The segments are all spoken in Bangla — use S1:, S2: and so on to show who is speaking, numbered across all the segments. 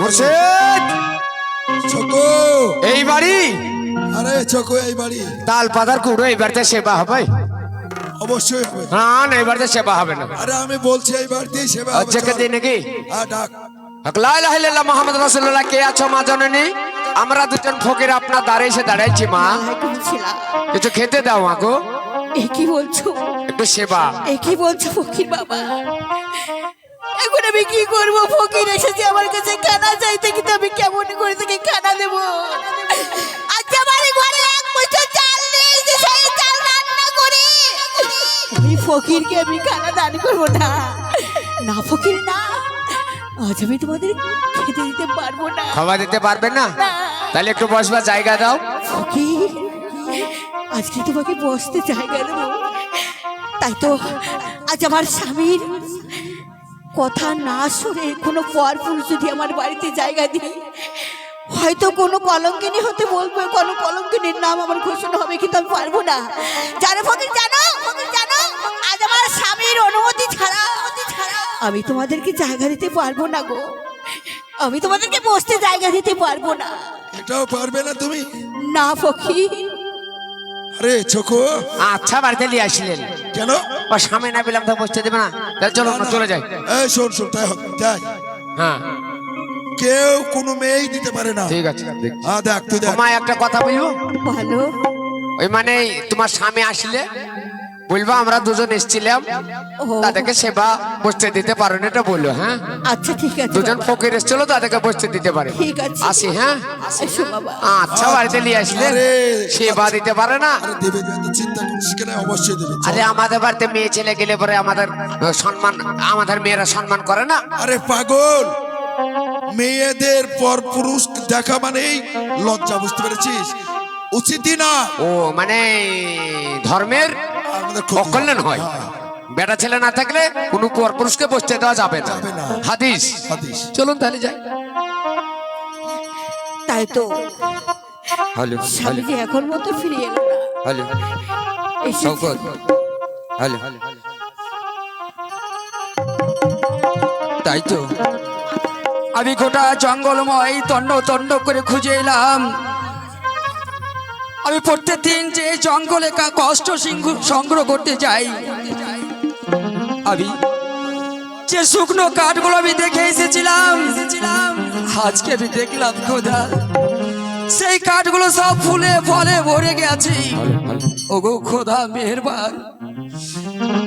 S1: মুর্শিদ! এই বাড়ি?
S2: আরে ছোকো এই বাড়ি।
S1: তাল পাতার কুড়ো এই বাড়িতে সেবা হবে?
S2: অবশ্যই হবে।
S1: না না এই বাড়িতে সেবা হবে না।
S2: আরে আমি বলছি এই বাড়িতেই সেবা হবে।
S1: আচ্ছা কে দিন নাকি?
S2: হ্যাঁ ডাক।
S1: লা ইলাহা ইল্লাল্লাহ মুহাম্মদ রাসূলুল্লাহ কে আছো মা জননী? আমরা দুজন ফকির আপনার দাঁড়ে এসে দাঁড়াইছি মা। কিছু খেতে দাও মাগো
S3: এ কি বলছো?
S1: একটু সেবা।
S3: এ কি বলছো ফকির বাবা? এখন আমি কি করব? ফকির এসেছে আমার কাছে খানা চাইতে কিন্তু আমি কেমন করে থেকে খানা দেব? আজ আমার ঘরে এক বছর চাল নেই যে সেই চাল রান্না করি। ওই ফকিরকে আমি খানা দান করব না। না ফকির না। আজ আমি তোমাদের খেতে দিতে পারব না।
S1: খাওয়া দিতে পারবে না?
S3: না।
S1: তাহলে একটু বসবার জায়গা দাও।
S3: ফকির আজকে তোমাকে বসতে জায়গা দেবো। তাই তো আজ আমার স্বামীর কথা না শুনে কোনো পর পুরুষ যদি আমার বাড়িতে জায়গা দিই হয়তো কোনো কলঙ্কিনী হতে বলব কোনো কলঙ্কিনীর নাম আমার ঘোষণা হবে কিন্তু আমি পারব না। জানো ফকির জানো ফকির জানো আজ আমার স্বামীর অনুমতি ছাড়া আমি তোমাদেরকে জায়গা দিতে পারব না গো। আমি তোমাদেরকে বসতে জায়গা দিতে পারব না।
S2: এটাও পারবে না তুমি?
S3: না ফকির।
S2: আরে ছোকো
S1: আচ্ছা বাড়িতে নিয়ে আসলেন।
S2: কেন?
S1: ও সামনে না পেলাম তো বসতে দেবে না। তাহলে চলো আমরা চলে যাই।
S2: এই শোন শোন তাই হোক যাই।
S1: হ্যাঁ।
S2: কেউ কোনো মেয়েই দিতে পারে না।
S1: ঠিক আছে
S2: হ্যাঁ দেখ তুই দেখ।
S1: মা একটা কথা বলব?
S3: ভালো
S1: ওই মানে তোমার স্বামী আসলে বলব আমরা দুজন এসেছিলাম। তাদেরকে সেবা বসতে দিতে পারো না এটা বলল হ্যাঁ?
S3: আচ্ছা ঠিক আছে।
S1: দুজন ফকির এসেছিল তাদেরকে বসতে দিতে পারে।
S3: ঠিক আছে।
S1: আসি হ্যাঁ? আচ্ছা বাড়িতে নিয়ে আসলে সেবা দিতে পারে না?
S2: চিন্তা করিস কেন অবশ্যই দেবে
S1: আরে আমাদের বাড়িতে মেয়ে ছেলে গেলে পরে আমাদের সম্মান আমাদের মেয়েরা সম্মান করে না?
S2: আরে পাগল! মেয়েদের পর পুরুষ দেখা মানেই লজ্জা বুঝতে পেরেছিস? উচিতই না।
S1: ও মানে ধর্মের অকল্যাণ হয়। বেটা ছেলে না থাকলে কোনো পর পুরুষকে বসতে দেওয়া যাবে না। হাদিস।
S2: হাদিস।
S1: চলুন তাহলে যাই।
S3: তাই তো।
S1: হ্যালো
S3: স্বামী যে এখন মতো ফিরে এলো না।
S1: হ্যালো।
S3: এসেছে।
S1: হ্যালো। তাই তো। আমি গোটা জঙ্গলময় তন্ড তন্ড করে খুঁজে এলাম। আমি প্রত্যেক দিন যে জঙ্গলে কষ্ট সংগ্রহ করতে যাই, আমি যে শুকনো কাঠগুলো আমি দেখে এসেছিলাম, আজকে আমি দেখলাম খোদা, সেই কাঠগুলো সব ফুলে ফলে ভরে গেছে। ওগো খোদা, মেহেরবান,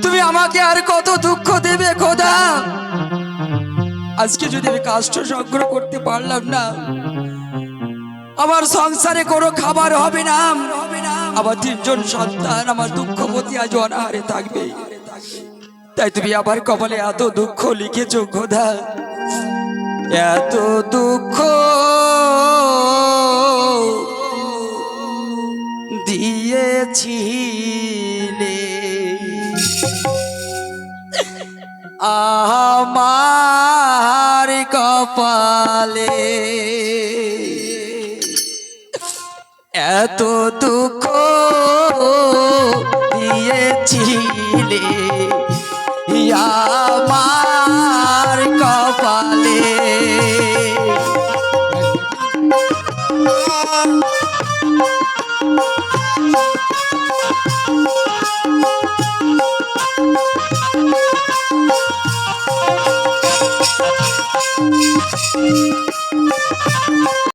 S1: তুমি আমাকে আর কত দুঃখ দেবে খোদা? আজকে যদি আমি কাষ্ট সংগ্রহ করতে পারলাম না আমার সংসারে কোনো খাবার হবে না। আমার তিনজন সন্তান, আমার দুঃখ প্রতি আজ অনাহারে থাকবে। তাই তুমি আবার কপালে এত দুঃখ লিখেছো, খোদা। এত দুঃখ দিয়েছিলে। আমার কপালে এত দুঃখ দিয়েছিলে। ইয়া